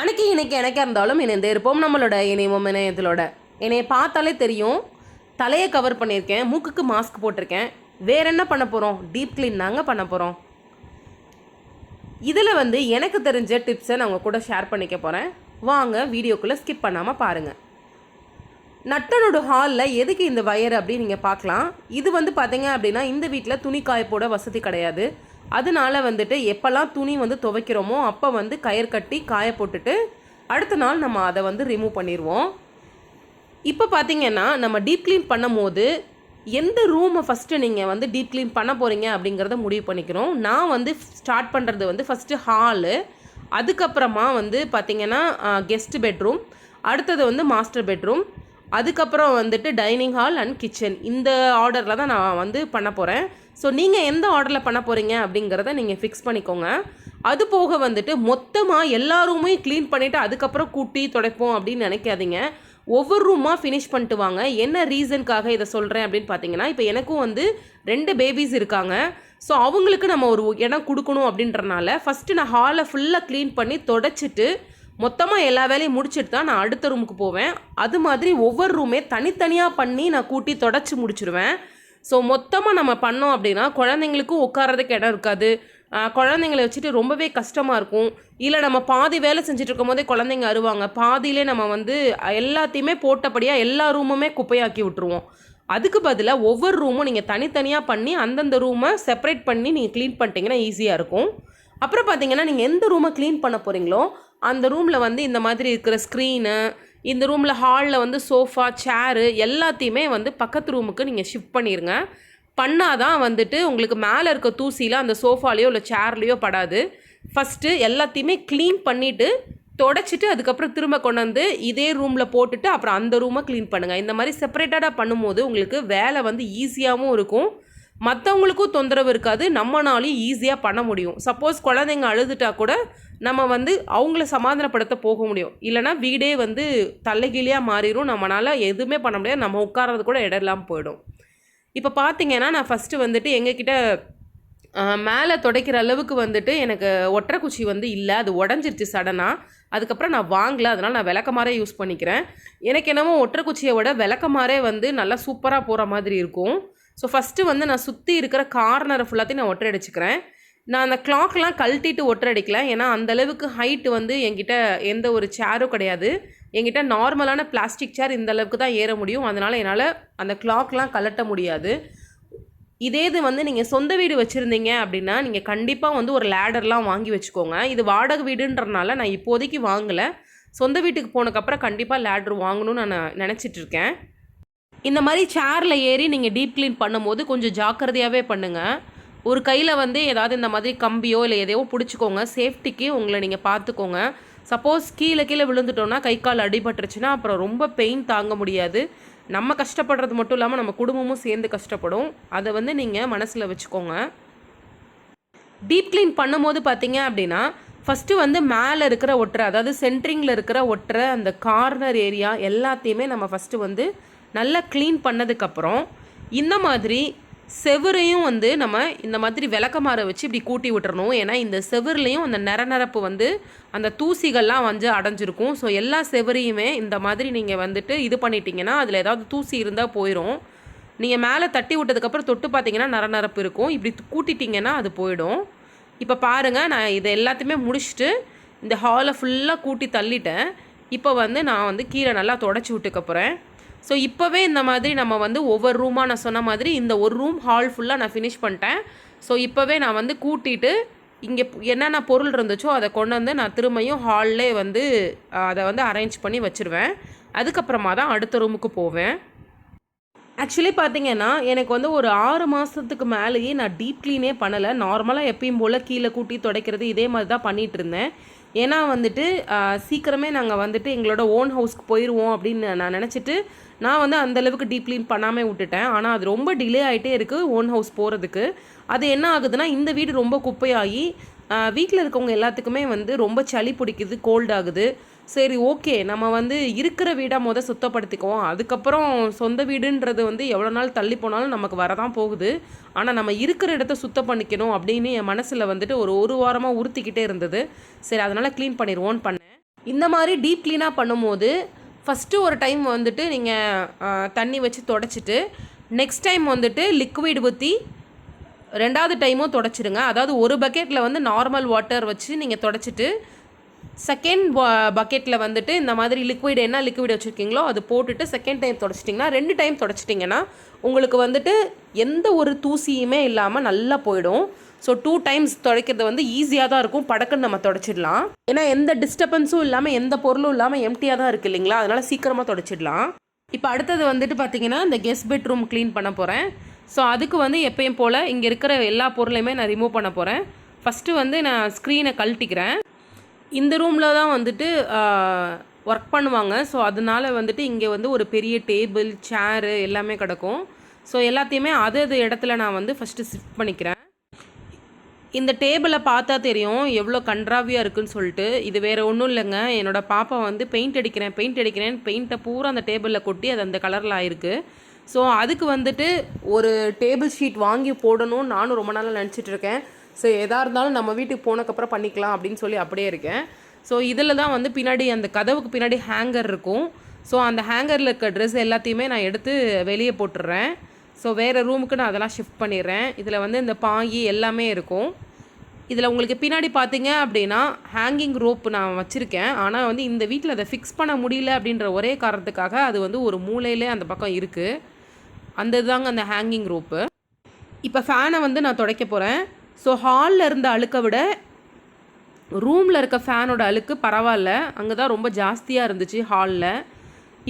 அன்னைக்கு இன்னைக்கு எனக்காக இருந்தாலும் இணைந்து இருப்போம். நம்மளோட இணையமும் இணையத்திலோட. என்னை பார்த்தாலே தெரியும். தலையை கவர் பண்ணியிருக்கேன். மூக்குக்கு மாஸ்க் போட்டிருக்கேன். வேற என்ன பண்ண போகிறோம் டீப் க்ளீன் தாங்க பண்ண போகிறோம் இதில் வந்து எனக்கு தெரிஞ்ச டிப்ஸை நான் உங்கள் கூட ஷேர் பண்ணிக்க போகிறேன் வாங்க வீடியோக்குள்ளே ஸ்கிப் பண்ணாமல் பாருங்கள் நட்டனோட ஹாலில் எதுக்கு இந்த வயர் அப்படின்னு நீங்கள் பார்க்கலாம். இது வந்து பார்த்தீங்க அப்படின்னா இந்த வீட்டில் துணி காய போட வசதி கிடையாது. அதனால வந்துட்டு எப்போல்லாம் துணி வந்து துவைக்கிறோமோ அப்போ வந்து கயிறு கட்டி காய போட்டுட்டு அடுத்த நாள் நம்ம அதை வந்து ரிமூவ் பண்ணிடுவோம் இப்போ பார்த்தீங்கன்னா நம்ம டீப் க்ளீன் பண்ணும் போது எந்த ரூமை ஃபஸ்ட்டு நீங்கள் வந்து டீப் க்ளீன் பண்ண போகிறீங்க அப்படிங்கிறத முடிவு பண்ணிக்கிறோம். நான் வந்து ஸ்டார்ட் பண்ணுறது வந்து ஃபஸ்ட்டு ஹாலு அதுக்கப்புறமா வந்து பார்த்திங்கன்னா கெஸ்ட் பெட்ரூம் அடுத்தது வந்து மாஸ்டர் பெட்ரூம் அதுக்கப்புறம் வந்துட்டு டைனிங் ஹால் அண்ட் கிச்சன் இந்த ஆர்டரில் தான் நான் வந்து பண்ண போகிறேன் ஸோ நீங்கள் எந்த ஆர்டரில் பண்ண போகிறீங்க அப்படிங்கிறத நீங்கள் ஃபிக்ஸ் பண்ணிக்கோங்க. அது போக வந்துட்டு மொத்தமாக எல்லா ரூமையும் க்ளீன் பண்ணிவிட்டு அதுக்கப்புறம் கூட்டி துடைப்போம் அப்படின்னு நினைக்காதீங்க. ஒவ்வொரு ரூமாக ஃபினிஷ் பண்ணிட்டு வாங்க. என்ன ரீசனுக்காக இதை சொல்கிறேன் அப்படின்னு பார்த்தீங்கன்னா இப்போ எனக்கும் வந்து ரெண்டு பேபிஸ் இருக்காங்க. ஸோ அவங்களுக்கு நம்ம ஒரு இடம் கொடுக்கணும் அப்படின்றனால ஃபஸ்ட்டு நான் ஹாலை ஃபுல்லாக க்ளீன் பண்ணி தொடச்சிட்டு மொத்தமாக எல்லா வேலையும் முடிச்சிட்டு தான் நான் அடுத்த ரூமுக்கு போவேன். அது மாதிரி ஒவ்வொரு ரூமே தனித்தனியாக பண்ணி நான் கூட்டி தொடச்சி முடிச்சிடுவேன் ஸோ மொத்தமாக நம்ம பண்ணோம் அப்படின்னா குழந்தைங்களுக்கும் உட்காரதுக்கு இடம் இருக்காது. குழந்தைங்களை வச்சுட்டு ரொம்பவே கஷ்டமாக இருக்கும். இல்லை நம்ம பாதி வேலை செஞ்சுட்டு இருக்கும் போதே குழந்தைங்க அருவாங்க பாதியிலே நம்ம வந்து எல்லாத்தையுமே போட்டபடியாக எல்லா ரூமுமே குப்பையாக்கி விட்டுருவோம். அதுக்கு பதிலாக ஒவ்வொரு ரூமும் நீங்கள் தனித்தனியாக பண்ணி அந்தந்த ரூமை செப்பரேட் பண்ணி நீங்கள் க்ளீன் பண்ணிட்டீங்கன்னா ஈஸியாக இருக்கும். அப்புறம் பார்த்தீங்கன்னா நீங்கள் எந்த ரூமை க்ளீன் பண்ண போகிறீங்களோ அந்த ரூமில் வந்து இந்த மாதிரி இருக்கிற ஸ்க்ரீனு இந்த ரூமில் ஹாலில் வந்து சோஃபா சேரு எல்லாத்தையுமே வந்து பக்கத்து ரூமுக்கு நீங்கள் ஷிஃப்ட் பண்ணிடுங்க பண்ணாதான் வந்துட்டு உங்களுக்கு மேலே இருக்க தூசியில் அந்த சோஃபாலேயோ இல்லை சேர்லேயோ படாது. ஃபஸ்ட்டு எல்லாத்தையுமே க்ளீன் பண்ணிவிட்டு தொடச்சிட்டு அதுக்கப்புறம் திரும்ப கொண்டு வந்து இதே ரூமில் போட்டுட்டு அப்புறம் அந்த ரூமை க்ளீன் பண்ணுங்கள் இந்த மாதிரி செப்பரேட்டடாக பண்ணும்போது உங்களுக்கு வேலை வந்து ஈஸியாகவும் இருக்கும். மற்றவங்களுக்கும் தொந்தரவு இருக்காது. நம்மனாலையும் ஈஸியாக பண்ண முடியும். சப்போஸ் குழந்தைங்க அழுதுட்டா கூட நம்ம வந்து அவங்கள சமாதானப்படுத்த போக முடியும். இல்லைனா வீடே வந்து தலைகீழியாக மாறிடும் நம்மளால் எதுவுமே பண்ண முடியாது. நம்ம உட்கார்றது கூட இடம் இல்லாமல் போயிடும். இப்போ பார்த்தீங்கன்னா நான் ஃபஸ்ட்டு வந்துட்டு எங்ககிட்ட மேலே துடைக்கிற அளவுக்கு வந்துட்டு எனக்கு ஒற்றை குச்சி வந்து இல்லை. அது உடஞ்சிருச்சு சடனாக அதுக்கப்புறம் நான் வாங்கல. அதனால் நான் விளக்கமாரே யூஸ் பண்ணிக்கிறேன். எனக்கு என்னமோ ஒற்றை குச்சியை விட விளக்கமாரே வந்து நல்லா சூப்பராக போகிற மாதிரி இருக்கும். ஸோ ஃபஸ்ட்டு வந்து நான் சுற்றி இருக்கிற கார்னரை ஃபுல்லாத்தையும் நான் ஒற்றை அடிச்சுக்கிறேன் நான் அந்த கிளாக்லாம் கழட்டிட்டு ஒற்றை அடிக்கல ஏன்னா அந்த அளவுக்கு ஹைட் வந்து என்கிட்ட எந்த ஒரு சேரும் கிடையாது. என்கிட்ட நார்மலான பிளாஸ்டிக் சேர் இந்த அளவுக்கு தான் ஏற முடியும். அதனால் என்னால் அந்த கிளாக்லாம் கழட்ட முடியாது. இதே இது வந்து நீங்கள் சொந்த வீடு வச்சுருந்தீங்க அப்படின்னா நீங்கள் கண்டிப்பாக வந்து ஒரு லேடர்லாம் வாங்கி வச்சுக்கோங்க. இது வாடகை வீடுன்றனால நான் இப்போதைக்கு வாங்கலை. சொந்த வீட்டுக்கு போனதுக்கப்புறம் கண்டிப்பாக லேடர் வாங்கணும்னு நான் நினச்சிட்ருக்கேன் இந்த மாதிரி சேரில் ஏறி நீங்கள் டீப் க்ளீன் பண்ணும்போது கொஞ்சம் ஜாக்கிரதையாகவே பண்ணுங்கள் ஒரு கையில் வந்து ஏதாவது இந்த மாதிரி கம்பியோ இல்லை எதையோ பிடிச்சிக்கோங்க. சேஃப்டிக்கு உங்களை நீங்கள் பார்த்துக்கோங்க சப்போஸ் கீழே கீழே விழுந்துட்டோன்னா கை கால் அடிபட்டுருச்சுன்னா அப்புறம் ரொம்ப பெயின் தாங்க முடியாது. நம்ம கஷ்டப்படுறது மட்டும் இல்லாமல் நம்ம குடும்பமும் சேர்ந்து கஷ்டப்படும். அதை வந்து நீங்கள் மனசில் வச்சுக்கோங்க. டீப் க்ளீன் பண்ணும்போது பார்த்தீங்க அப்படின்னா ஃபஸ்ட்டு வந்து மேலே இருக்கிற ஒட்டுற அதாவது சென்ட்ரிங்கில் இருக்கிற ஒற்றை அந்த கார்னர் ஏரியா எல்லாத்தையுமே நம்ம ஃபஸ்ட்டு வந்து நல்லா க்ளீன் பண்ணதுக்கப்புறம் இந்த மாதிரி செவுரையும் வந்து நம்ம இந்த மாதிரி விளக்கமாற வச்சு இப்படி கூட்டி விட்டுறணும். ஏன்னா இந்த செவர்லேயும் அந்த நிற நிரப்பு வந்து அந்த தூசிகள்லாம் வந்து அடைஞ்சிருக்கும். ஸோ எல்லா செவரையுமே இந்த மாதிரி நீங்கள் வந்துட்டு இது பண்ணிட்டீங்கன்னா அதில் ஏதாவது தூசி இருந்தால் போயிடும் நீங்கள் மேலே தட்டி விட்டதுக்கப்புறம் தொட்டு பார்த்தீங்கன்னா நிற நிரப்பு இருக்கும். இப்படி கூட்டிட்டிங்கன்னா அது போயிடும். இப்போ பாருங்கள் நான் இதை எல்லாத்தையுமே முடிச்சுட்டு இந்த ஹாலை ஃபுல்லாக கூட்டி தள்ளிட்டேன். இப்போ வந்து நான் வந்து கீழே நல்லா தொடச்சி விட்டுக்க போகிறேன் ஸோ இப்போவே இந்த மாதிரி நம்ம வந்து ஒவ்வொரு ரூமாக நான் சொன்ன மாதிரி இந்த ஒரு ரூம் ஹால் ஃபுல்லாக நான் ஃபினிஷ் பண்ணிட்டேன். ஸோ இப்போவே நான் வந்து கூட்டிட்டு இங்கே என்னென்ன பொருள் இருந்துச்சோ அதை கொண்டு வந்து நான் திரும்பியும் ஹால்லே வந்து அதை வந்து அரேஞ்ச் பண்ணி வச்சுருவேன். அதுக்கப்புறமா தான் அடுத்த ரூமுக்கு போவேன். ஆக்சுவலி பார்த்தீங்கன்னா எனக்கு வந்து ஒரு ஆறு மாதத்துக்கு மேலேயே நான் டீப் க்ளீனே பண்ணலை. நார்மலாக எப்பயும் போல் கீழே கூட்டி துடைக்கிறது இதே மாதிரி தான் பண்ணிகிட்டு இருந்தேன். ஏன்னா வந்துட்டு சீக்கிரமே நாங்கள் வந்துட்டு எங்களோட ஓன் ஹவுஸ்க்கு போயிடுவோம் அப்படின்னு நான் நினச்சிட்டு நான் வந்து அந்த அளவுக்கு டீப் க்ளீன் பண்ணாமல் விட்டுட்டேன். ஆனால் அது ரொம்ப டிலே ஆகிட்டே இருக்குது ஓன் ஹவுஸ் போகிறதுக்கு அது என்ன ஆகுதுன்னா இந்த வீடு ரொம்ப குப்பையாகி வீட்டில் இருக்கவங்க எல்லாத்துக்குமே வந்து ரொம்ப சளி பிடிக்குது கோல்ட் ஆகுது. சரி ஓகே. நம்ம வந்து இருக்கிற வீடாக முத சுத்தப்படுத்திக்குவோம். அதுக்கப்புறம் சொந்த வீடுன்றது வந்து எவ்வளோ நாள் தள்ளி போனாலும் நமக்கு வரதான் போகுது. ஆனால் நம்ம இருக்கிற இடத்த சுத்தம் பண்ணிக்கணும் அப்படின்னு என் மனசில் வந்துட்டு ஒரு ஒரு வாரமாக உறுத்திக்கிட்டே இருந்தது. சரி அதனால் க்ளீன் பண்ணிடுவோன்னு பண்ணேன். இந்த மாதிரி டீப் க்ளீனாக பண்ணும்போது ஃபஸ்ட்டு ஒரு டைம் வந்துட்டு நீங்கள் தண்ணி வச்சு தொடச்சிட்டு நெக்ஸ்ட் டைம் வந்துட்டு லிக்விட் ஊற்றி ரெண்டாவது டைமும் தொடச்சிடுங்க அதாவது ஒரு பக்கெட்டில் வந்து நார்மல் வாட்டர் வச்சு நீங்கள் தொடச்சிட்டு செகண்ட் பக்கெட்டில் வந்துட்டு இந்த மாதிரி லிக்விட் என்ன லிக்விட் வச்சுருக்கீங்களோ அது போட்டுட்டு செகண்ட் டைம் தொடச்சிட்டிங்கன்னா ரெண்டு டைம் தொடச்சிட்டிங்கன்னா உங்களுக்கு வந்துட்டு எந்த ஒரு தூசியுமே இல்லாமல் நல்லா போயிடும். ஸோ டூ டைம்ஸ் துடைக்கிறது வந்து ஈஸியாக தான் இருக்கும். படக்குன்னு நம்ம தொடச்சிடலாம். ஏன்னா எந்த டிஸ்டர்பன்ஸும் இல்லாமல் எந்த பொருளும் இல்லாமல் எம்டியாக தான் இருக்குது இல்லைங்களா? அதனால் சீக்கிரமாக தொடச்சிடலாம். இப்போ அடுத்தது வந்துட்டு பார்த்தீங்கன்னா இந்த கெஸ்ட் பெட்ரூம் க்ளீன் பண்ண போகிறேன் ஸோ அதுக்கு வந்து எப்பயும் போல் இங்கே இருக்கிற எல்லா பொருளையுமே நான் ரிமூவ் பண்ண போகிறேன் ஃபஸ்ட்டு வந்து நான் ஸ்க்ரீனை கழட்டிக்கிறேன். இந்த ரூமில் தான் வந்துட்டு ஒர்க் பண்ணுவாங்க. ஸோ அதனால வந்துட்டு இங்கே வந்து ஒரு பெரிய டேபிள் சேரு எல்லாமே கிடக்கும். ஸோ எல்லாத்தையுமே அது அது இடத்துல நான் வந்து ஃபஸ்ட்டு ஷிஃப்ட் பண்ணிக்கிறேன். இந்த டேபிளை பார்த்தா தெரியும் எவ்வளோ கன்றாவியாக இருக்குன்னு சொல்லிட்டு. இது வேறு ஒன்றும் இல்லைங்க. என்னோடய பாப்பா வந்து பெயிண்ட் அடிக்கிறேன் பெயிண்ட் அடிக்கிறேன். பெயிண்ட்டை பூரா அந்த டேபிளில் கொட்டி அது அந்த கலரில் ஆயிருக்கு. ஸோ அதுக்கு வந்துட்டு ஒரு டேபிள் ஷீட் வாங்கி போடணும்னு நானும் ரொம்ப நாளாக நினச்சிட்ருக்கேன் ஸோ எதாக இருந்தாலும் நம்ம வீட்டுக்கு போனக்கப்புறம் பண்ணிக்கலாம் அப்படின்னு சொல்லி அப்படியே இருக்கேன். ஸோ இதில் தான் வந்து பின்னாடி அந்த கதவுக்கு பின்னாடி ஹேங்கர் இருக்கும். ஸோ அந்த ஹேங்கரில் இருக்க ட்ரெஸ் எல்லாத்தையுமே நான் எடுத்து வெளியே போட்டுடுறேன் ஸோ வேறு ரூமுக்கு நான் அதெல்லாம் ஷிஃப்ட் பண்ணிடுறேன். இதில் வந்து இந்த பாங்கி எல்லாமே இருக்கும். இதில் உங்களுக்கு பின்னாடி பார்த்தீங்க அப்படின்னா ஹேங்கிங் ரோப் நான் வச்சுருக்கேன். ஆனால் வந்து இந்த வீட்டில் அதை ஃபிக்ஸ் பண்ண முடியல அப்படின்ற ஒரே காரணத்துக்காக அது வந்து ஒரு மூலையிலே அந்த பக்கம் இருக்குது அந்த இதுதாங்க அந்த ஹேங்கிங் ரோப்பு இப்போ ஃபேனை வந்து நான் துடைக்க போகிறேன் ஸோ ஹாலில் இருந்த அழுக்கை விட ரூமில் இருக்க ஃபேனோட அழுக்கு பரவாயில்ல. அங்கே தான் ரொம்ப ஜாஸ்தியாக இருந்துச்சு ஹாலில்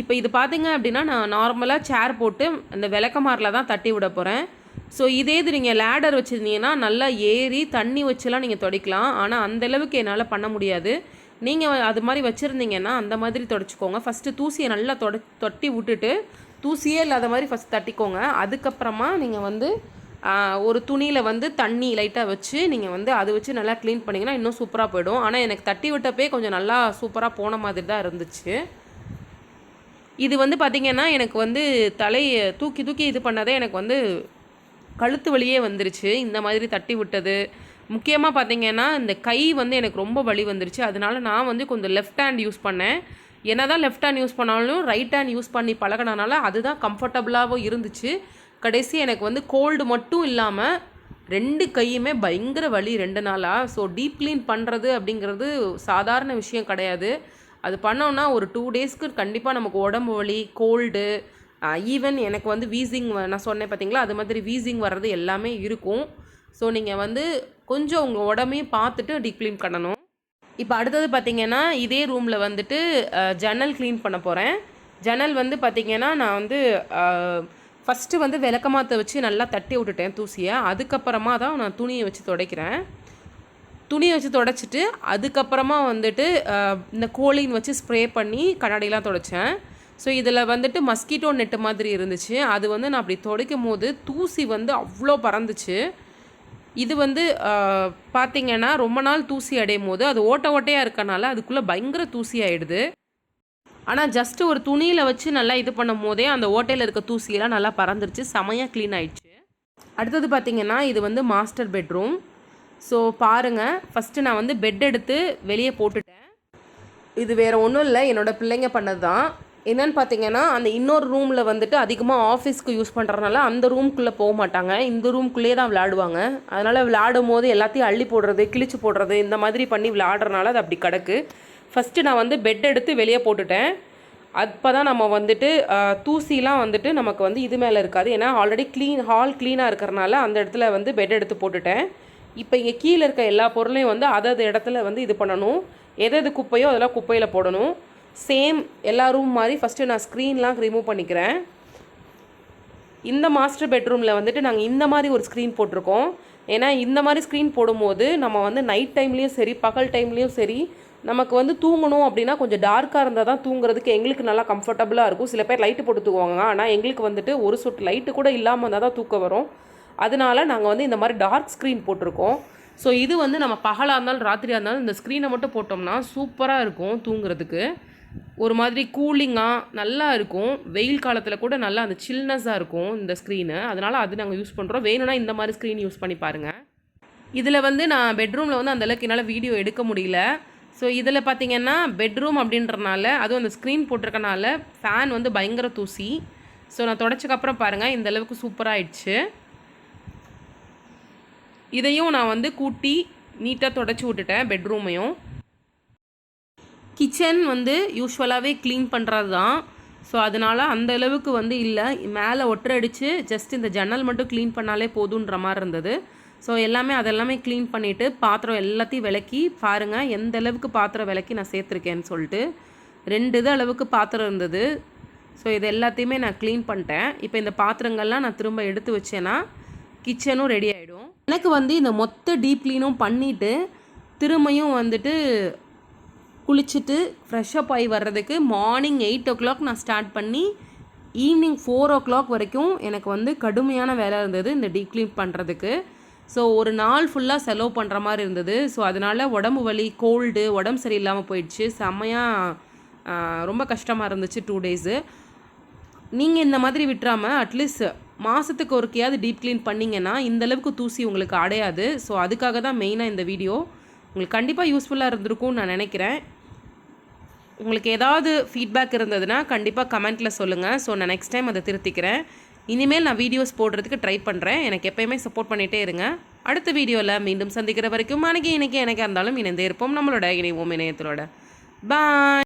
இப்போ இது பார்த்தீங்க அப்படின்னா நான் நார்மலாக சேர் போட்டு அந்த விளக்கமாரில் தான் தட்டி விட போகிறேன் ஸோ இதே இது நீங்கள் லேடர் வச்சுருந்தீங்கன்னா நல்லா ஏறி தண்ணி வச்சுலாம் நீங்கள் துடைக்கலாம். ஆனால் அந்த அளவுக்கு என்னால் பண்ண முடியாது. நீங்கள் அது மாதிரி வச்சுருந்தீங்கன்னா அந்த மாதிரி தொடச்சிக்கோங்க. ஃபஸ்ட்டு தூசியை நல்லா தொட தொட்டி விட்டுட்டு தூசியே இல்லாத மாதிரி ஃபஸ்ட் தட்டிக்கோங்க. அதுக்கப்புறமா நீங்கள் வந்து ஒரு துணியில் வந்து தண்ணி லைட்டாக வச்சு நீங்கள் வந்து அதை வச்சு நல்லா க்ளீன் பண்ணிங்கன்னா இன்னும் சூப்பராக போயிடும். ஆனால் எனக்கு தட்டி விட்டப்பே கொஞ்சம் நல்லா சூப்பராக போன மாதிரி தான் இருந்துச்சு. இது வந்து பார்த்திங்கன்னா எனக்கு வந்து தலையை தூக்கி தூக்கி இது பண்ணதே எனக்கு வந்து கழுத்து வழியே வந்துருச்சு. இந்த மாதிரி தட்டி விட்டது. முக்கியமாக பார்த்தீங்கன்னா இந்த கை வந்து எனக்கு ரொம்ப வலி வந்துருச்சு. அதனால நான் வந்து கொஞ்சம் லெஃப்ட் ஹேண்ட் யூஸ் பண்ணேன். என்ன தான் லெஃப்ட் ஹேண்ட் யூஸ் பண்ணாலும் ரைட் ஹேண்ட் யூஸ் பண்ணி பழகினனால அதுதான் கம்ஃபர்டபுளாகவும் இருந்துச்சு. கடைசி எனக்கு வந்து கோல்டு மட்டும் இல்லாமல் ரெண்டு கையுமே பயங்கர வலி ரெண்டு நாளாக ஸோ டீப் க்ளீன் பண்ணுறது அப்படிங்கிறது சாதாரண விஷயம் கிடையாது. அது பண்ணோன்னா ஒரு டூ டேஸ்க்கு கண்டிப்பாக நமக்கு உடம்பு வலி கோல்டு ஈவன் எனக்கு வந்து வீசிங் நான் சொன்னேன் பார்த்தீங்களா அது மாதிரி வீசிங் வர்றது எல்லாமே இருக்கும். ஸோ நீங்கள் வந்து கொஞ்சம் உங்கள் உடம்பையும் பார்த்துட்டு டீப் க்ளீன் பண்ணணும். இப்போ அடுத்தது பார்த்தீங்கன்னா இதே ரூமில் வந்துட்டு ஜன்னல் க்ளீன் பண்ண போகிறேன் ஜன்னல் வந்து பார்த்தீங்கன்னா நான் வந்து ஃபஸ்ட்டு வந்து விளக்கமாத்த வச்சு நல்லா தட்டி விட்டுட்டேன் தூசியை. அதுக்கப்புறமா தான் நான் துணியை வச்சு துடைக்கிறேன். துணியை வச்சு துடைச்சிட்டு அதுக்கப்புறமா வந்துட்டு இந்த கோழின் வச்சு ஸ்ப்ரே பண்ணி கண்ணாடிலாம் துடைச்சேன். ஸோ இதில் வந்துட்டு மஸ்கிட்டோ நெட்டு மாதிரி இருந்துச்சு. அது வந்து நான் அப்படி துடைக்கும் போது தூசி வந்து அவ்வளோ பறந்துச்சு. இது வந்து பார்த்திங்கன்னா ரொம்ப நாள் தூசி அடையும் போது அது ஓட்ட ஓட்டையாக இருக்கனால அதுக்குள்ளே பயங்கர தூசி ஆகிடுது ஆனால் ஜஸ்ட்டு ஒரு துணியில் வச்சு நல்லா இது பண்ணும் போதே அந்த ஓட்டையில் இருக்க தூசியெல்லாம் நல்லா பறந்துருச்சு செமையாக க்ளீன் ஆயிடுச்சு. அடுத்தது பார்த்திங்கன்னா இது வந்து மாஸ்டர் பெட்ரூம் ஸோ பாருங்கள் ஃபஸ்ட்டு நான் வந்து பெட் எடுத்து வெளியே போட்டுட்டேன். இது வேறு ஒன்றும் இல்லை என்னோடய பிள்ளைங்க பண்ணது தான் என்னென்னு பார்த்தீங்கன்னா அந்த இன்னொரு ரூமில் வந்துட்டு அதிகமாக ஆஃபீஸ்க்கு யூஸ் பண்ணுறதுனால அந்த ரூம்குள்ளே போக மாட்டாங்க. இந்த ரூம்குள்ளேயே தான் விளையாடுவாங்க. அதனால் விளாடும் போது எல்லாத்தையும் அள்ளி போடுறது கிழிச்சு போடுறது இந்த மாதிரி பண்ணி விளையாடுறனால அது அப்படி கிடக்கு. ஃபஸ்ட்டு நான் வந்து பெட் எடுத்து வெளியே போட்டுட்டேன். அப்போ தான் நம்ம வந்துட்டு தூசிலாம் வந்துட்டு நமக்கு வந்து இது மேலே இருக்காது. ஏன்னா ஆல்ரெடி க்ளீன் ஹால் க்ளீனாக இருக்கிறனால அந்த இடத்துல வந்து பெட் எடுத்து போட்டுட்டேன். இப்போ இங்கே கீழே இருக்க எல்லா பொருளையும் வந்து அதது இடத்துல வந்து இது பண்ணணும். எது எது குப்பையோ அதெல்லாம் குப்பையில் போடணும். சேம் எல்லா ரூம் மாதிரி ஃபஸ்ட்டு நான் ஸ்க்ரீன்லாம் ரிமூவ் பண்ணிக்கிறேன். இந்த மாஸ்டர் பெட்ரூமில் வந்துட்டு நாங்கள் இந்த மாதிரி ஒரு ஸ்க்ரீன் போட்டிருக்கோம். ஏன்னா இந்த மாதிரி ஸ்க்ரீன் போடும்போது நம்ம வந்து நைட் டைம்லேயும் சரி பகல் டைம்லேயும் சரி நமக்கு வந்து தூங்கணும் அப்படின்னா கொஞ்சம் டார்க்காக இருந்தால் தான் தூங்குறதுக்கு எங்களுக்கு நல்லா கம்ஃபர்டபுளாக இருக்கும். சில பேர் லைட்டு போட்டு தூங்குவாங்க. ஆனால் எங்களுக்கு வந்துட்டு ஒரு சொட்டு லைட்டு கூட இல்லாமல் இருந்தால் தான் தூக்கம் வரும். அதனால நாங்கள் வந்து இந்த மாதிரி டார்க் ஸ்க்ரீன் போட்டிருக்கோம். ஸோ இது வந்து நம்ம பகலாக இருந்தாலும் ராத்திரியாக இருந்தாலும் இந்த ஸ்க்ரீனை மட்டும் போட்டோம்னா சூப்பராக இருக்கும் தூங்குறதுக்கு. ஒரு மாதிரி கூலிங்காக நல்லா இருக்கும். வெயில் காலத்தில் கூட நல்லா அந்த சில்னஸாக இருக்கும் இந்த ஸ்க்ரீனு அதனால் அது நாங்கள் யூஸ் பண்ணுறோம் வேணும்னா இந்த மாதிரி ஸ்க்ரீன் யூஸ் பண்ணி பாருங்கள் இதில் வந்து நான் பெட்ரூமில் வந்து அந்தளவுக்கு என்னால் வீடியோ எடுக்க முடியல. ஸோ இதில் பார்த்தீங்கன்னா பெட்ரூம் அப்படின்றனால அதுவும் அந்த ஸ்க்ரீன் போட்டிருக்கனால ஃபேன் வந்து பயங்கர தூசி. ஸோ நான் தொடச்சக்கப்புறம் பாருங்கள் இந்த அளவுக்கு சூப்பராகிடுச்சு இதையும் நான் வந்து கூட்டி நீட்டாக தொடச்சி விட்டுட்டேன் பெட்ரூமையும் கிச்சன் வந்து யூஸ்வலாகவே க்ளீன் பண்ணுறது தான் ஸோ அதனால் அந்த அளவுக்கு வந்து இல்லை. மேலே ஒட்டரை அடித்து ஜஸ்ட் இந்த ஜன்னல் மட்டும் க்ளீன் பண்ணாலே போதுன்ற மாதிரி இருந்தது. ஸோ எல்லாமே அதெல்லாமே க்ளீன் பண்ணிவிட்டு பாத்திரம் எல்லாத்தையும் விளக்கி பாருங்கள் எந்த அளவுக்கு பாத்திரம் விளக்கி நான் சேர்த்துருக்கேன்னு சொல்லிட்டு ரெண்டு இது அளவுக்கு பாத்திரம் இருந்தது. ஸோ இது எல்லாத்தையுமே நான் க்ளீன் பண்ணிட்டேன். இப்போ இந்த பாத்திரங்கள்லாம் நான் திரும்ப எடுத்து வச்சேன்னா கிச்சனும் ரெடி ஆகிடும் எனக்கு வந்து இந்த மொத்த டீப் க்ளீனும் பண்ணிவிட்டு திரும்பியும் வந்துட்டு குளிச்சுட்டு ஃப்ரெஷ்ஷப் ஆகி வர்றதுக்கு மார்னிங் எயிட் ஓ கிளாக் நான் ஸ்டார்ட் பண்ணி ஈவினிங் ஃபோர் ஓ கிளாக் வரைக்கும் எனக்கு வந்து கடுமையான வேலை இருந்தது இந்த டீப் க்ளீன் பண்ணுறதுக்கு ஸோ ஒரு நாள் ஃபுல்லாக செலவு பண்ணுற மாதிரி இருந்தது. ஸோ அதனால் உடம்பு வலி கோல்டு உடம்பு சரியில்லாமல் போயிடுச்சு. செம்மையாக ரொம்ப கஷ்டமாக இருந்துச்சு டூ டேஸு நீங்கள் இந்த மாதிரி விட்டுறாமல் அட்லீஸ்ட் மாதத்துக்கு ஒருக்கையாவது டீப் க்ளீன் பண்ணிங்கன்னா இந்தளவுக்கு தூசி உங்களுக்கு அடையாது. ஸோ அதுக்காக தான் மெயினாக இந்த வீடியோ உங்களுக்கு கண்டிப்பாக யூஸ்ஃபுல்லாக இருந்திருக்கும்னு நான் நினைக்கிறேன். உங்களுக்கு ஏதாவது ஃபீட்பேக் இருந்ததுன்னா கண்டிப்பாக கமெண்ட்டில் சொல்லுங்கள் ஸோ நான் நெக்ஸ்ட் டைம் அதை திருத்திக்கிறேன். இனிமேல் நான் வீடியோஸ் போடுறதுக்கு ட்ரை பண்ணுறேன் எனக்கு எப்பயுமே சப்போர்ட் பண்ணிகிட்டே இருங்க. அடுத்த வீடியோவில் மீண்டும் சந்திக்கிற வரைக்கும் அன்றைக்கி இன்றைக்கி எனக்கு இருந்தாலும் இணைந்தே இருப்போம். நம்மளோட இணைவோம் இணையத்தோட பாய்